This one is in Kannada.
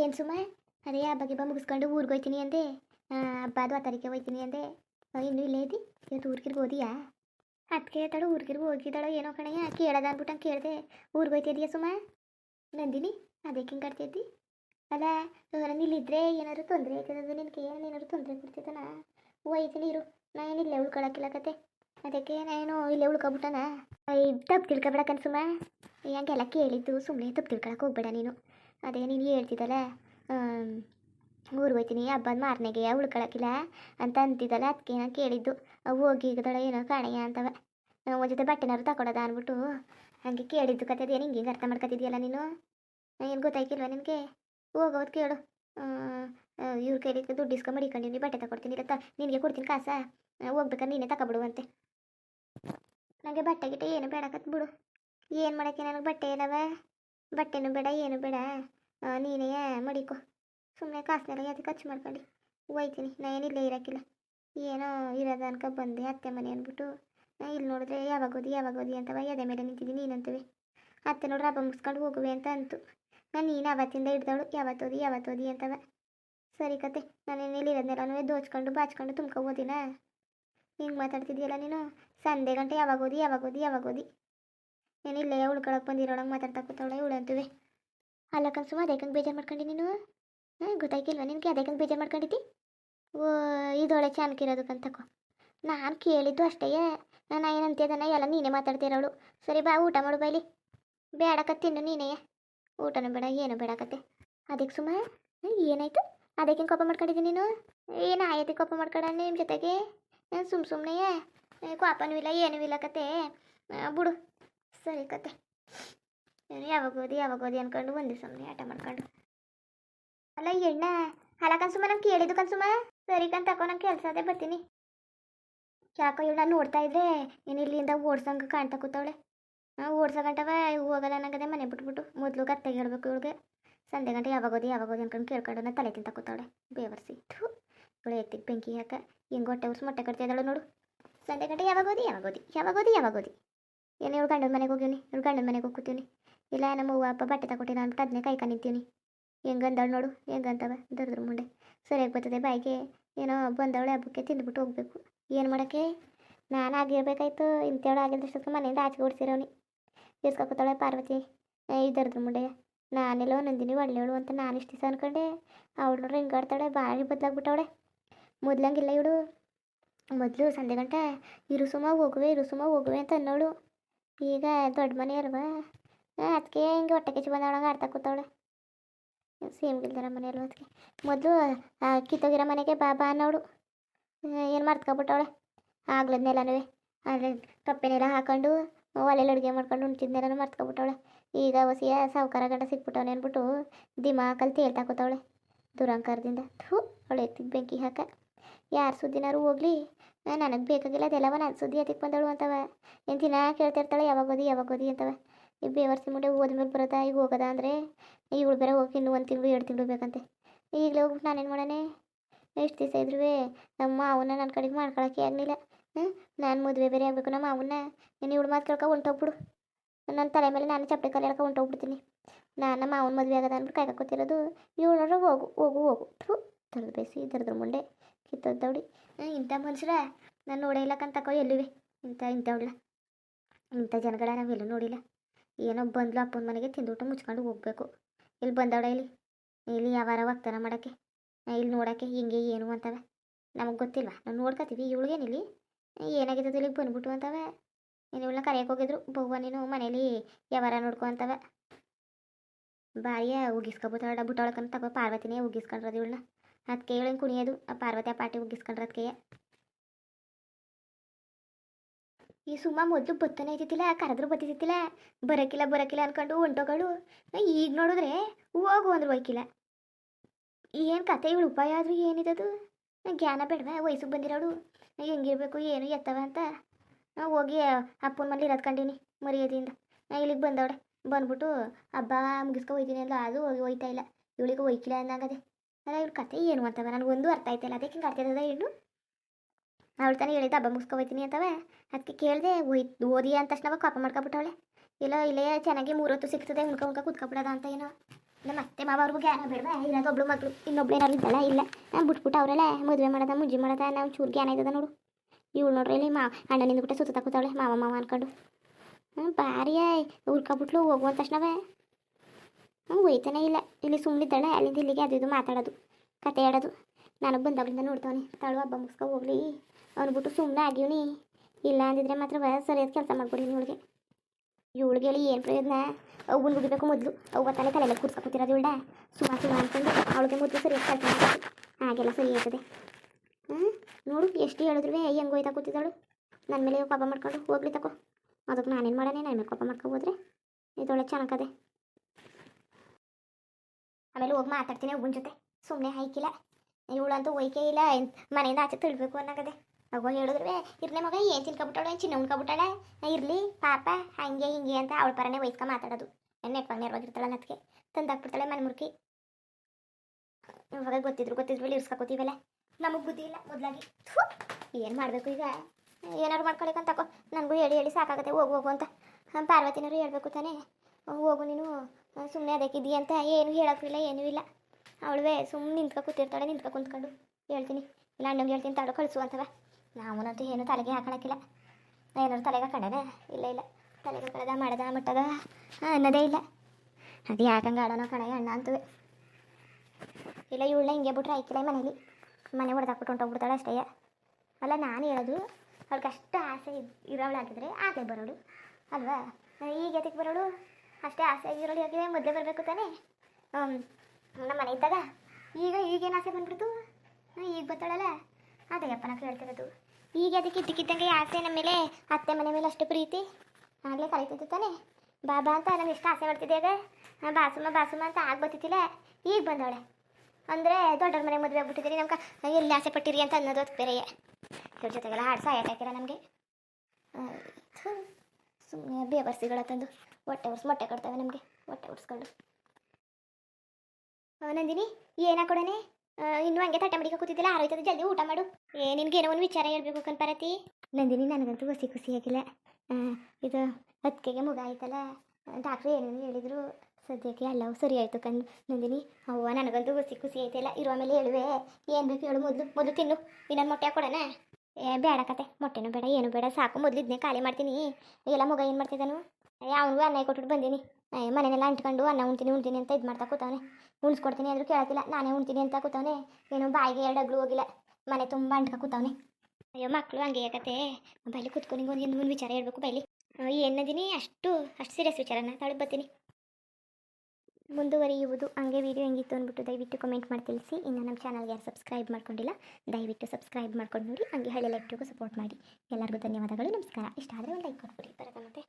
ಏನು ಸುಮ್ಮ ಅದೇ ಹಬ್ಬ ಗಿಬ್ಬ ಮುಗಿಸ್ಕೊಂಡು ಊರಿಗೆ ಹೋಯ್ತೀನಿ ಅಂದೆ. ಹಬ್ಬ ಅದು ಆ ತಾರೀಕೆ ಹೋಯ್ತೀನಿ ಅಂದೆ. ಇನ್ನೂ ಇಲ್ಲೇ ಇದ್ದಿ? ಇವತ್ತು ಊರ್ಗಿರ್ಗೆ ಹೋದಿಯಾ? ಅದಕ್ಕೆ ಹೇಳ್ತಾಳು ಊರ್ಗಿರ್ಗೆ ಹೋಗಿದ್ದಾಳೋ ಏನೋ ಕಣಯ್ಯ. ಕೇಳದ ಅಂದ್ಬಿಟ್ಟು ಕೇಳಿದೆ. ಊರಿಗೆ ಹೋಯ್ತಿದ್ಯಾ ಸುಮ್ಮ ನಂದಿನಿ, ಅದಕ್ಕೆ ಹಿಂಗೆ ಆಡ್ತಿದ್ದಿ ಅಲ್ಲ ನಾನು ಇಲ್ಲಿದ್ರೆ ಏನಾದ್ರು ತೊಂದರೆ ಆಯ್ತದ ನಿನಗೆ? ಏನಾದ್ರು ತೊಂದರೆ ಕೊಡ್ತಿದ್ದಾನ? ಹೋಯ್ತೀನಿ ಇರು. ನಾ ಏನು ಇಲ್ಲೇ ಉಳ್ಕೊಳಕ್ಕಿಲ್ಲ ಕತೆ. ಅದಕ್ಕೆ ನಾನು ಇಲ್ಲೇ ಉಳ್ಕೊಬಿಟ್ಟನ? ತಪ್ಪು ತಿಳ್ಕೊಬೇಡ ಕನ್ಸುಮ ಹಂಗೆಲ್ಲ ಕೇಳಿದ್ದು ಸುಮ್ಮನೆ ತಪ್ಪು ತಿಳ್ಕೊಳಕ್ಕೆ ಹೋಗ್ಬೇಡ ನೀನು. ಅದೇ ನೀನು ಹೇಳ್ತಿದ್ದಲ್ಲ ಊರು ಹೋಯ್ತೀನಿ, ಹಬ್ಬದ ಮಾರನೆಗೆ ಉಳ್ಕೊಳಕ್ಕಿಲ್ಲ ಅಂತ ಅಂತಿದ್ದಲ್ಲ ಅದಕ್ಕೆ ನಾನು ಕೇಳಿದ್ದು. ಹೋಗಿ ಈಗದಳ ಏನೋ ಕಾಣೆಯ ಅಂತವ. ಒಂದು ಜೊತೆ ಬಟ್ಟೆನಾರು ತಗೊಳೋದ ಅಂದ್ಬಿಟ್ಟು ಹಾಗೆ ಕೇಳಿದ್ದು ಕತೆ ಅದೇನು ಹಿಂಗೆ ಅರ್ಥ ಮಾಡ್ಕೊತಿದ್ಯಲ್ಲ ನೀನು? ಏನು ಗೊತ್ತಾಯ್ಕಿಲ್ವ ನಿನಗೆ? ಹೋಗೋದು ಕೇಳು. ಇವ್ರ ಕೈಲಿ ದುಡ್ಡು ಇಸ್ಕೊಂಡ್ ನೀನು ಬಟ್ಟೆ ತಗೊಡ್ತೀನಿ ಇಲ್ಲ ನಿನಗೆ ಕೊಡ್ತೀನಿ ಕಾಸ? ಹೋಗ್ಬೇಕಾದ್ರೆ ನೀನೇ ತಗೊಬಿಡುವಂತೆ ನನಗೆ ಬಟ್ಟೆ ಗಿಟ್ಟೆ ಏನು ಬೇಡಕತ್ ಬಿಡು ಏನು ಮಾಡೋಕ್ಕೆ ನನಗೆ ಬಟ್ಟೆ ಇಲ್ಲವ? ಬಟ್ಟೆನೂ ಬೇಡ, ಏನು ಬೇಡ. ನೀನೇ ಮಡಿಕೊ. ಸುಮ್ಮನೆ ಕಾಸನ್ನೆಲ್ಲ ಯಾಕೆ ಖರ್ಚು ಮಾಡ್ಕೊಂಡು. ಹೋಯ್ತೀನಿ. ನಾ ಏನಿಲ್ಲೇ ಇರೋಕ್ಕಿಲ್ಲ. ಏನೋ ಇರೋದ ಅನ್ಕ ಬಂದೆ ಅತ್ತೆ ಮನೆ ಅಂದ್ಬಿಟ್ಟು. ಇಲ್ಲಿ ನೋಡಿದ್ರೆ ಯಾವಾಗ ಓದಿ ಯಾವಾಗ ಓದಿ ಅಂತವ ಎದೆ ಮೇಲೆ ನಿಂತಿದ್ದೀನಿ ನೀನಂತವೆ. ಅತ್ತೆ ನೋಡ್ರೆ ಹಬ್ಬ ಮುಗಿಸ್ಕೊಂಡು ಹೋಗುವೆ ಅಂತ ಅಂತು. ನಾನು ನೀನು ಅವತ್ತಿಂದ ಹಿಡ್ದವಳು. ಯಾವತ್ತೋದಿ ಯಾವತ್ತೋದಿ ಅಂತವ. ಸರಿ ಕತೆ. ನಾನೇನು ಇಲ್ಲಿ ಇರೋದ್ನೆಲ್ಲನೂ ದೋಚ್ಕೊಂಡು ಬಾಚ್ಕೊಂಡು ತುಂಬ್ಕೊ ಓದಿನ? ಹಿಂಗೆ ಮಾತಾಡ್ತಿದ್ದೀಯಲ್ಲ ನೀನು? ಸಂಜೆ ಗಂಟೆ ಯಾವಾಗ ಓದಿ ಯಾವಾಗ ಓದಿ ಯಾವಾಗ ಓದಿ? ನೀನು ಇಲ್ಲೇ ಉಳ್ಕೊಳಕ್ಕೆ ಬಂದಿರೋಳಂಗೆ ಮಾತಾಡ್ತಾ ಕೂತವಳೆ ಉಳಂತವೆ ಅಲ್ಲ ಕನ್ಸುಮ ಅದಕ್ಕಂಗೆ ಬೇಜಾರು ಮಾಡ್ಕೊಂಡು ನೀನು? ಹಾಂ ಗೊತ್ತಾಗಿಲ್ವ ನಿನಗೆ? ಅದಕ್ಕಂಗೆ ಬೇಜಾರು ಮಾಡ್ಕೊಂಡಿದ್ದಿ? ಓ ಇದೊಳೆ ಚಾನ್ಕಿರೋದಕ್ಕಂತಕೋ ನಾನು ಕೇಳಿದ್ದು ಅಷ್ಟೇ. ನಾನು ಏನಂತಿದ್ದಾನೆ ಎಲ್ಲ ನೀನೇ ಮಾತಾಡ್ತಿರೋಳು. ಸರಿ ಬಾ, ಊಟ ಮಾಡು ಬೈಲಿ. ಬೇಡಕ ತಿನ್ನು ನೀನೇ. ಊಟನೂ ಬೇಡ, ಏನು ಬೇಡಕತ್ತೆ ಅದಕ್ಕೆ ಸುಮ್ಮ ಏನಾಯ್ತು? ಅದಕ್ಕೆ ಕೋಪ ಮಾಡ್ಕೊಂಡಿದ್ದೀನಿ ನೀನು? ಏನು ಆಯತಿ ಕೋಪ ಮಾಡ್ಕೊಂಡ ನಿಮ್ಮ ಜೊತೆಗೆ? ಸುಮ್ಮ ಸುಮ್ಮನೆ ಕೋಪನೂ ಇಲ್ಲ, ಏನೂ ಇಲ್ಲ ಕತೆ ಬಿಡು. ಸರಿ ಕತೆ ಯಾವಾಗ ಓದಿ ಯಾವಾಗ ಓದಿ ಅನ್ಕೊಂಡು ಬಂದೆ ಸುಮ್ಮನೆ ಆಟ ಮಾಡ್ಕೊಂಡು. ಅಲ್ಲ ಎಣ್ಣೆ, ಅಲ್ಲ ಕನ್ಸುಮ ನಂಗೆ ಕೇಳಿದ್ದು ಕನ್ಸುಮ. ಸರಿ ಕಣ್, ತಕೋ ನಂಗೆ ಕೆಲಸ ಅದೇ ಬರ್ತೀನಿ. ಯಾಕೋ ಇವಳ ನೋಡ್ತಾ ಇದ್ದೆ ಏನು ಇಲ್ಲಿಂದ ಓಡ್ಸಂಗೆ ಕಾಣ್ತಾ ಕೂತವಳೆ. ಹಾಂ, ಓಡ್ಸೋ ಗಂಟವ ಹೋಗಲ್ಲ ನಂಗದೆ ಮನೆ ಬಿಟ್ಬಿಟ್ಟು ಮೊದಲು ಗತ್ತೆ ಹೇಳ್ಬೇಕು ಇವಳಿಗೆ. ಸಂಜೆ ಗಂಟೆ ಯಾವಾಗ ಓದಿ ಯಾವಾಗ ಓದಿ ಅನ್ಕೊಂಡು ಕೇಳ್ಕೊಂಡು ತಲೆ ತಿಂತ ಕೂತವಳೆ. ಬೇವರ್ಸಿ ಇವಳು ಎತ್ತಿಗೆ ಬೆಂಕಿ ಹಾಕ. ಹಿಂಗೆ ಹೊಟ್ಟೆ ಉರ್ಸಿ ಮೊಟ್ಟೆ ಕಟ್ತಾ ನೋಡು. ಸಂಜೆ ಗಂಟೆ ಯಾವಾಗ ಓದಿ ಯಾವಾಗ ಓದಿ ಯಾವಾಗ ಓದಿ ಯಾವಾಗ ಓದಿ. ಏನು ಇವಳು ಗಂಡನ ಮನೆಗೆ ಹೋಗಿವ್ನಿ ಇವ್ರು ಗಂಡನ ಮನೆಗೆ ಹೋಗ್ಕೊತೀವಿ ಇಲ್ಲ, ನಮ್ಮ ಅವ್ವ, ಅಪ್ಪ ಬಟ್ಟೆ ತಗೊಟ್ಟಿಲ್ಲ ಅಂದ್ಬಿಟ್ಟು ಅದನ್ನೇ ಕೈಕ ನಿಂತೀನಿ ಹೆಂಗಂದಳು ನೋಡು, ಹೆಂಗಂತವ? ದರ್ದ್ರ ಮುಂಡೆ ಸರಿಯಾಗಿ ಬರ್ತದೆ ಬಾಯಿಗೆ ಏನೋ ಬಂದವಳೆ ಹಬ್ಬಕ್ಕೆ ತಿಂದ್ಬಿಟ್ಟು ಹೋಗ್ಬೇಕು. ಏನು ಮಾಡೋಕ್ಕೆ? ನಾನು ಆಗಿರ್ಬೇಕಾಯ್ತು, ಇಂಥೇಳು ಆಗಿದ್ದಷ್ಟಕ್ಕೆ ಮನೆಯಿಂದ ಆಚೆ ಓಡಿಸಿರೋನಿ. ಇಸ್ಕೊತಾಳೆ ಪಾರ್ವತಿ. ಈ ದರ್ದ್ರ ಮುಂಡೆ ನಾನೆಲ್ಲೋ ನಂದಿನಿ ಒಳ್ಳೆಯವಳು ಅಂತ ನಾನು ಇಷ್ಟು ದಿವಸ ಅನ್ಕೊಂಡೆ. ಅವಳು ನೋಡ್ರಿ ಹಿಂಗಾಡ್ತಾಳೆ ಭಾರಿ ಬದಲಾಗ್ಬಿಟ್ಟವಳೆ. ಮೊದ್ಲಂಗಿಲ್ಲ ಇವಳು. ಮೊದಲು ಸಂಜೆ ಗಂಟೆ, ಇರು ಸುಮ ಹೋಗುವೆ, ಇರು ಸುಮ ಹೋಗುವೆ ಅಂತ ಅನ್ನೋಳು. ಈಗ ದೊಡ್ಡ ಮನೆ ಅಲ್ವಾ? ಅದಕ್ಕೆ ಹಿಂಗೆ ಹೊಟ್ಟೆ ಕಿಚ್ಚು ಬಂದವಳಂಗೆ ಆಡ್ತಾ ಕೂತವಳೆ. ಸೇಮ್ ಗಿಲ್ದರ ಮನೆ ಅಲ್ವಾ ಅದಕ್ಕೆ ಮೊದಲು ಕಿತ್ತೋಗಿರೋ ಮನೆಗೆ ಬಾಬಾ ಅನ್ನೋಳು ಏನು ಮರ್ತ್ಕೊಬಿಟ್ಟವಳೆ ಆಗ್ಲದ್ನೆಲ್ಲನೂ ಆದರೆ ಕಪ್ಪೆನೆಲ್ಲ ಹಾಕೊಂಡು ಒಲೆಯಲ್ಲಿ ಅಡುಗೆ ಮಾಡ್ಕೊಂಡು ಉಣ್ತಿದ್ನೆಲ್ಲ ಮರ್ತ್ಕೊಬಿಟ್ಟವಳೆ ಈಗ ಹೊಸಿಯ ಸಾವುಕಾರ ಗಂಡ ಸಿಕ್ಬಿಟ್ಟವನೆ ಅಂದ್ಬಿಟ್ಟು ದಿಮಾಕಲ್ಲಿ ತೇಳ್ತಾ ಕೂತವಳೆ. ದುರಂಕಾರದಿಂದ. ಥೂ, ಅವಳು ಎತ್ತಿಗೆ ಬೆಂಕಿ ಹಾಕ. ಯಾರು ಸುದ್ದಿನಾರು ಹೋಗ್ಲಿ ನನಗೆ ಬೇಕಾಗಿಲ್ಲ ಅದೆಲ್ಲವ ನನ್ನ ಸುದ್ದಿ ಎತ್ತಿಗೆ ಬಂದಳು ಅಂತವ. ಏನು ಕೇಳ್ತಿರ್ತಾಳೆ ಯಾವಾಗ ಓದಿ, ಯಾವಾಗ ಅಂತವ. ಈ ಬೇವರ್ಸಿ ಮುಂಡೆ ಹೋದ್ಮೇಲೆ ಬರೋದಾ? ಈಗ ಹೋಗೋದಾ ಅಂದರೆ? ಇವಳು ಬೇರೆ ಹೋಗಿ ಇನ್ನೂ ಒಂದು ತಿಂಗಳು, ಎರಡು ತಿಂಗಳು ಬೇಕಂತೆ. ಈಗಲೇ ಹೋಗ್ಬಿಟ್ಟು ನಾನೇನು ಮಾಡೋಣ? ಎಷ್ಟು ದಿವಸ ಇದ್ರೂ ನಮ್ಮ ಅವನ್ನ ನನ್ನ ಕಡೆಗೆ ಮಾಡ್ಕೊಳಕ್ಕೆ ಆಗಲಿಲ್ಲ. ನಾನು ಮದುವೆ ಬೇರೆ ಆಗಬೇಕು ನಮ್ಮ ಮಾವನ್ನ. ನೀನು ಇವಳು ಮಾತು ಕೇಳ್ಕೊ ಹೊಂಟೋಗ್ಬಿಡು ನನ್ನ ತಲೆ ಮೇಲೆ ನಾನು ಚಪ್ಪಡಿ ಕಲೆ ಹೇಳ್ಕೊ ಹೊಂಟೋಗ್ಬಿಡ್ತೀನಿ ನಾನು ನಮ್ಮ ಅವನ ಮದುವೆ ಆಗದ ಅಂದ್ಬಿಟ್ಟು ಕಾಯ್ಕೊತಿರೋದು ಇವಳು ನೋಡ್ರೆ ಹೋಗು ಹೋಗು ಹೋಗು. ಥೂ ದರ್ದು ಬೇಸಿ, ದರ್ದ್ರ ಮುಂಡೆ. ಕಿತ್ತೋದ್ದವಡಿ ಇಂಥ ಮನುಷ್ಯರ ನಾನು ನೋಡೇ ಇಲ್ಲ ಎಲ್ಲುವೆ ಎಲ್ಲಿವೆ? ಇಂಥ ಇಂಥವಳ ಇಂಥ ಜನಗಳ ನಾವೆಲ್ಲೂ ನೋಡಿಲ್ಲ. ಏನೋ ಬಂದ್ಲು ಅಪ್ಪನ ಮನೆಗೆ, ತಿಂದುಬಿಟ್ಟು ಮುಚ್ಕೊಂಡು ಹೋಗ್ಬೇಕು. ಇಲ್ಲಿ ಬಂದವಡ ಇಲ್ಲಿ? ಇಲ್ಲಿ ಯಾವಾರ ವಾಗ್ದಾನ ಮಾಡೋಕ್ಕೆ? ಇಲ್ಲಿ ನೋಡೋಕ್ಕೆ ಹಿಂಗೆ ಏನು ಅಂತವೆ? ನಮಗೆ ಗೊತ್ತಿಲ್ವಾ? ನಾವು ನೋಡ್ಕೊತೀವಿ ಇವಳಿಗೇನಿಲ್ಲಿ ಏನಾಗಿದೆ ಇಲ್ಲಿಗೆ ಬಂದ್ಬಿಟ್ಟು ಅಂತವೆ? ನೀನು ಇವಳನ್ನ ಕರೆಯಕ್ಕೆ ಹೋಗಿದ್ರು. ಬವ್ವ, ನೀನು ಮನೇಲಿ ಯಾವಾರ ನೋಡ್ಕೊ ಅಂತವೆ? ಬಾರಿಯ ಉಗಿಸ್ಕೊಬೋತಾಳ ಬುಟ್ಟೊಳಕಂತ ತಗೋ, ಪಾರ್ವತಿನೇ ಉಗಿಸ್ಕೊಂಡ್ರದು ಇವಳನ್ನ. ಅದಕ್ಕೆ ಇವಳನ್ನ ಕುಣಿಯೋದು, ಆ ಪಾರ್ವತಿ ಆ ಪಾಟಿ ಉಗಿಸ್ಕೊಂಡ್ರ ಈ ಸುಮ್ಮ ಮೊದಲು ಬತ್ತನೇ ಐತಿತ್ತಿಲ್ಲ ಕರೆದ್ರು ಬತ್ತಿದ್ದಿಲ್ಲ ಬರಕಿಲ್ಲ ಬರಕಿಲ್ಲ ಅನ್ಕೊಂಡು ಹೊಂಟೋಗಳು ಈಗ ನೋಡಿದ್ರೆ ಹೋಗು ಅಂದ್ರೆ ಹೋಯ್ಕಿಲ್ಲ ಏನು ಕತೆ ಇವಳು ಉಪಾಯ ಆದರೂ ಏನಿದದು? ಜ್ಞಾನ ಬೇಡವಾ? ವಯಸ್ಸಿಗೆ ಬಂದಿರೋಳು. ಹೆಂಗಿರ್ಬೇಕು, ಏನು ಎತ್ತವ ಅಂತ? ಹೋಗಿ ಅಪ್ಪನ ಮನೇಲಿ ಇರೋದು ಕಂಡೀನಿ ಮರ್ಯಾದೆಯಿಂದ. ನಾ ಇಲ್ಲಿಗೆ ಬಂದವಳೆ. ಬಂದ್ಬಿಟ್ಟು ಹಬ್ಬ ಮುಗಿಸ್ಕೊ ಹೋಯ್ತೀನಿ ಅಲ್ಲ ಅದು ಹೋಗಿ ಹೋಯ್ತಾ ಇಲ್ಲ. ಇವಳಿಗೆ ಹೋಯ್ಕಿಲ್ಲ ಅನ್ನಂಗದೆ. ಅಲ್ಲ ಇವ್ರ ಕತೆ ಏನು ಅಂತವ? ನನಗೊಂದು ಅರ್ಥ ಆಯ್ತಲ್ಲ ಅದಕ್ಕೆ ಹಿಂಗೆ ಆಯ್ತದ ಹೆಣ್ಣು ಅವಳು ತಾನೇ ಹೇಳಿದ ಹಬ್ಬ ಮುಗಿಸ್ಕೊ ಅಂತವೆ. ಅದಕ್ಕೆ ಕೇಳಿದೆ ಓಯ್ ಓದಿ ಅಂತ ತಕ್ಷಣ ಕಾಪ ಮಾಡ್ಕೊಬಿಟ್ಟವಳೆ. ಇಲ್ಲ ಇಲ್ಲೇ ಚೆನ್ನಾಗಿ ಮೂರೊತ್ತು ಸಿಗ್ತದೆ, ಉಣ್ಕೊ ಉಣ್ಕೊ, ಕುತ್ಕೊಬಿಡೋದ ಅಂತ ಏನೋ. ನಮ್ಮ ಅತ್ತೆ ಮಾವ ಅವ್ರಿಗೂ ಜ್ಞಾನ ಬೇಡವಾ, ಇರೋದು ಒಬ್ಳು ಮಗಳು, ಇನ್ನೊಬ್ಳು ಏನಾದ್ರು ಇದ್ದಲ್ಲ ಇಲ್ಲ. ನಾನು ಬಿಟ್ಬಿಟ್ಟು ಅವರೆಲ್ಲ ಮದುವೆ ಮಾಡೋದ ಮುಜ್ಜಿ ಮಾಡೋದ, ನಾವು ಚೂರು ಜ್ಞಾನ ಇದ್ದದ ನೋಡು. ಇವಳು ನೋಡ್ರಿ ಇಲ್ಲಿ ಮಾ ಅಣ್ಣನಿಂದ ಬಿಟ್ಟು ಸುತ್ತ ಕೂತಾವಳೆ, ಮಾವ ಮಾವ ಅನ್ಕೊಂಡು. ಹ್ಞೂ ಭಾರಿ ಉಳ್ಕೊಬಿಟ್ಲು ಹೋಗುವಂತ ತಕ್ಷಣವೇ ಹ್ಞೂ ಒಯ್ತಾನೆ ಇಲ್ಲ. ಇಲ್ಲಿ ಸುಮ್ಮನಿದ್ದಾಳೆ ಅಲ್ಲಿಂದ ಇಲ್ಲಿಗೆ ಅದು ಇದು ಮಾತಾಡೋದು ಕತೆ ಆಡೋದು. ನನಗೆ ಬಂದಾಗಲಿಂದ ನೋಡ್ತಾವನೆ, ತಾಳು ಹಬ್ಬ ಮುಗಿಸ್ಕೊ ಹೋಗ್ಲಿ. ಅಂದ್ಬಿಟ್ಟು ಸುಮ್ಮನೆ ಆಗಿವ್ನಿ ಇಲ್ಲ ಅಂದಿದ್ರೆ ಮಾತ್ರ ಸರಿಯಾದ ಕೆಲಸ ಮಾಡ್ಕೊಡಿನಿ ಇವಳಿಗೆ. ಇವಳಿಗೆ ಏನು ಪ್ರಯೋಜನ? ಅವ್ವನ್ ಮುಗಿಬೇಕು ಮೊದಲು. ಅವ್ವ ತಾನೇ ತಲೆಯಲ್ಲಿ ಕೂರ್ಸ್ಕೊತಿರೋದು ಇವಳ ಸುಮ್ಮ ಸುಮ್ಮ ಅಂತಂದು ಅವಳಿಗೆ ಮೊದಲು ಸರಿಯಾದ ಕೆಲಸ ಮಾಡಬೇಕು. ಹಾಗೆಲ್ಲ ಸರಿ ಆಗ್ತದೆ ಹ್ಞೂ ನೋಡು, ಎಷ್ಟು ಹೇಳಿದ್ರು ಹೆಂಗೆ ಹೋಯ್ತಾ ಕೂತಿದ್ದಾಳು. ನನ್ನ ಮೇಲೆ ಕೋಪ ಮಾಡ್ಕೊಂಡು ಹೋಗ್ಲಿ ತಕೋ. ಅದಕ್ಕೆ ನಾನೇನು ಮಾಡೋಣ? ನನ್ನ ಮೇಲೆ ಕೋಪ ಮಾಡ್ಕೊ ಹೋದ್ರೆ ಇದೊಳ್ಳೆ ಚೆನ್ನಾಗದೆ ಆಮೇಲೆ ಹೋಗಿ ಮಾತಾಡ್ತೀನಿ ಒಬ್ಬನ ಜೊತೆ. ಸುಮ್ಮನೆ ಹಾಯ್ಕಿಲ್ಲ ಇವಳಂತೂ ಒಯ್ಕೆ ಇಲ್ಲ. ಮನೆಯಿಂದ ಆಚೆ ತಿಳ್ಬೇಕು ಅನ್ನಕದೆ ಅವ ಹೇಳಿದ್ರೆ ಇರ್ಲಿ ಮಗ ಏನು ತಿನ್ಕೊಬಿಟ್ಟಾಳು ಏನು ಚಿನ್ನ ಉಣ್ಕೊಬಿಟ್ಟಾಳೆ ಇರಲಿ, ಪಾಪ, ಹಂಗೆ, ಹಿಂಗೆ ಅಂತ ಅವಳ ಪರನೆ ವಯಸ್ಕ ಮಾತಾಡೋದು. ನೆಟ್ವಾಗ ನೇರವಾಗಿರ್ತಾಳಲ್ಲ ಅದಕ್ಕೆ ತಂದಾಕ್ಬಿಡ್ತಾಳೆ ಮನೆ ಮುರ್ಕಿ ಇವಾಗ ಗೊತ್ತಿದ್ರು ಗೊತ್ತಿದ್ರು ಇಲ್ಲಿ ಇರ್ಸ್ಕೊತೀವಲ್ಲ. ನಮಗೆ ಬುದ್ಧಿ ಇಲ್ಲ, ಮೊದಲಾಗಿ. ಏನು ಮಾಡಬೇಕು ಈಗ? ಏನಾರು ಮಾಡ್ಕೊಳಿಕಂತ ತಕೋ. ನನಗೂ ಹೇಳಿ ಹೇಳಿ ಸಾಕಾಗತ್ತೆ, ಹೋಗು ಹೋಗು ಅಂತ. ಪಾರ್ವತಿನವರು ಹೇಳ್ಬೇಕು ತಾನೇ. ಹೋಗು ನೀನು ಸುಮ್ಮನೆ ಅದಕ್ಕಿದ್ದೀಯ ಅಂತ ಏನು ಹೇಳೋಕ್ಕೂ ಇಲ್ಲ, ಏನೂ ಇಲ್ಲ. ಅವಳುವೆ ಸುಮ್ಮನೆ ನಿಂತ್ಕೊ ಕೂತಿರ್ತಾಳೆ, ನಿಂತ್ಕೊ ಕುಂತ್ಕೊಂಡು. ಹೇಳ್ತೀನಿ. ಇಲ್ಲ, ಅಣ್ಣಂಗೆ ಹೇಳ್ತೀನಿ ತಾಳು ಕಳಿಸು ಅಂತವ. ನಾವನಂತೂ ಏನು ತಲೆಗೆ ಹಾಕೊಳಕ್ಕಿಲ್ಲ ಏನಾದ್ರು ತಲೆಗೆ ಹಾಕೊಂಡನೆ? ಇಲ್ಲ ಇಲ್ಲ. ತಲೆಗೆ ಕಳೆದ, ಮಾಡದ, ಮಟ್ಟದ ಅನ್ನೋದೇ ಇಲ್ಲ. ಅದು ಯಾಕಂಗೆ ಆಡೋಣ ಕಣ, ಅಣ್ಣ ಅಂತೂ. ಇಲ್ಲ, ಇವಳನ್ನ ಹಿಂಗೆ ಬಿಟ್ರೆ ಆಯ್ಕಿಲ್ಲ ಮನೇಲಿ. ಮನೆ ಹೊಡೆದಾಕ್ಬಿಟ್ಟು ಹೊಂಟೋಗ್ಬಿಡ್ತಾಳೆ ಅಷ್ಟೇ. ಅಲ್ಲ, ನಾನು ಹೇಳೋದು, ಅವ್ಳಿಗೆ ಅಷ್ಟು ಆಸೆ ಇರೋಳಾಗಿದ್ರೆ ಆಗಲೇ ಬರೋಳು, ಅಲ್ವಾ? ಈಗ ಎದಕ್ಕೆ ಬರೋಳು? ಅಷ್ಟೇ ಆಸೆ ಆಗಿರೋಳು ಯಾಕಿದೆ ಮೊದಲೇ ಬರಬೇಕು ತಾನೇ. ನಮ್ಮ ಮನೆ ಇದ್ದಾಗ. ಈಗ ಈಗೇನು ಆಸೆ ಬಂದ್ಬಿಡ್ತು? ಈಗ ಬರ್ತಾಳಲ್ಲ? ಅದೇಯಪ್ಪ ನಾ ಕೇಳ್ತಿರೋದು. ಈಗ ಅದಕ್ಕೆ ಇದ್ದಕ್ಕಿದ್ದಂಗೆ ಆಸೆ ನಮ್ಮ ಮೇಲೆ, ಅತ್ತೆ ಮನೆ ಮೇಲೆ ಅಷ್ಟು ಪ್ರೀತಿ. ಆಗಲೇ ಕಲಿತಿದ್ದು ತಾನೆ. ಬಾಬಾ ಅಂತ ನಮ್ಗೆ ಎಷ್ಟು ಆಸೆ ಮಾಡ್ತಿದ್ದೆ ಅದೇ ಬಾಸುಮ ಬಾಸುಮ ಅಂತ ಆಗ ಬರ್ತಿದ್ದಿಲ್ಲ ಈಗ ಬಂದವಳೆ. ಅಂದರೆ ದೊಡ್ಡವ್ರ ಮನೆ ಮದುವೆ ಆಗ್ಬಿಟ್ಟಿದ್ದೀರಿ ನಮ್ಗೆ ಎಲ್ಲಿ ಆಸೆ ಪಟ್ಟಿರಿ ಅಂತ ಅನ್ನೋದು ಅದು ಬೇರೆಯೇ ಇವ್ರ ಜೊತೆಗೆಲ್ಲ ಹಾಡು ಸಾಯಕಾಕಿರ ನಮಗೆ. ಸುಮ್ಮನೆ ಬೇಬರ್ಸಿಗಳ ತಂದು ಹೊಟ್ಟೆ ಉರ್ಸ್ ಮೊಟ್ಟೆ ಕೊಡ್ತವೆ ನಮಗೆ. ಹೊಟ್ಟೆ ಉರ್ಸ್ಕೊಂಡು ನಂದಿನಿ, ಏನ ಕೊಡನೆ? ಇನ್ನೂ ಹಂಗೆ ತಟ್ಟೆ ಮಡಿಕ ಕೂತಿದ್ದಿಲ್ಲ ಆರೋಯ್ತದೆ ಜಲ್ದಿ ಊಟ ಮಾಡು. ಏ, ನಿನ್ಗೆ ಏನೋ ಒಂದು ವಿಚಾರ ಹೇಳ್ಬೇಕು ಕನ್ಪಾರತಿ ನಂದಿನಿ, ನನಗಂತೂ ಖುಷಿ ಖುಷಿಯಾಗಿಲ್ಲ ಇದು ಹತ್ತಿಗೆಗೆ ಮುಗ ಆಯ್ತಲ್ಲ, ಡಾಕ್ಟ್ರು ಏನೇನು ಹೇಳಿದ್ರು. ಸದ್ಯಕ್ಕೆ ಎಲ್ಲವೂ ಸರಿ ಆಯಿತು ಕಣ್ ನಂದಿನಿ. ಅವ್ವ, ನನಗಂತೂ ಖುಷಿ ಖುಷಿ ಆಯ್ತಿಲ್ಲ. ಇರುವ ಮೇಲೆ ಹೇಳುವೆ. ಏನು ಬೇಕು ಹೇಳು, ಮೊದಲು ಮೊದಲು ತಿನ್ನು. ಇನ್ನೊಂದು ಮೊಟ್ಟೆ ಕೊಡೋಣ ಏ, ಬೇಡ ಕತೆ. ಮೊಟ್ಟೆನೂ ಬೇಡ, ಏನು ಬೇಡ. ಸಾಕು, ಮೊದಲು ಇದನ್ನೇ ಖಾಲಿ ಮಾಡ್ತೀನಿ. ಎಲ್ಲ ಮುಗ ಏನು ಮಾಡ್ತಿದ್ದಾನು? ಅವನಿಗೂ ಅನ್ನ ಕೊಟ್ಬಿಟ್ಟು ಬಂದೀನಿ. ಏ, ಮನೆನೆಲ್ಲ ಅಂಟ್ಕೊಂಡು ಅನ್ನ ಉಣ್ತೀನಿ ಉಣ್ತೀನಿ ಅಂತ ಇದು ಮಾಡ್ತಾ ಕೂತವನೆ. ಉಣ್ಸ್ಕೊಡ್ತೀನಿ ಆದರೂ ಕೇಳತ್ತಿಲ್ಲ. ನಾನೇ ಉಣ್ತೀನಿ ಅಂತ ಕೂತವನೆ. ಏನು ಬಾಯಿಗೆ ಎರಡು ಹೋಗಿಲ್ಲ. ಮನೆ ತುಂಬ ಅಂಟ್ಕ ಕೂತವನೆ. ಅಯ್ಯೋ ಮಕ್ಕಳು ಹಂಗೆ ಯಾಕತ್ತೆ ಬೈಲಿ ಕೂತ್ಕೊಂಡು ಒಂದು ಒಂದು ವಿಚಾರ ಹೇಳ್ಬೇಕು ಬೈಲಿ. ಏನದಿನಿ ಅಷ್ಟು ಅಷ್ಟು ಸೀರಿಯಸ್ ವಿಚಾರನ. ತಳಿ ಬರ್ತೀನಿ. ಮುಂದುವರಿಯುವುದು. ಹಂಗೆ ವಿಡಿಯೋ ಹೆಂಗಿತ್ತು ಅಂದ್ಬಿಟ್ಟು ದಯವಿಟ್ಟು ಕಮೆಂಟ್ ಮಾಡಿ ತಿಳಿಸಿ. ಇನ್ನು ನಮ್ಮ ಚಾನಲ್ಗೆ ಯಾರು ಸಬ್ಸ್ಕ್ರೈಬ್ ಮಾಡ್ಕೊಂಡಿಲ್ಲ ದಯವಿಟ್ಟು ಸಬ್ಸ್ಕ್ರೈಬ್ ಮಾಡ್ಕೊಂಡು ನೋಡಿ. ಹಂಗೆ ಹಳ್ಳಿ ಲೆಟ್ರಿಗೂ ಸಪೋರ್ಟ್ ಮಾಡಿ. ಎಲ್ಲರಿಗೂ ಧನ್ಯವಾದಗಳು. ನಮಸ್ಕಾರ. ಇಷ್ಟ ಆದರೆ ಒಂದು ಲೈಕ್ ಕೊಟ್ಬಿಡಿ. ಬರೋದ ಮತ್ತೆ.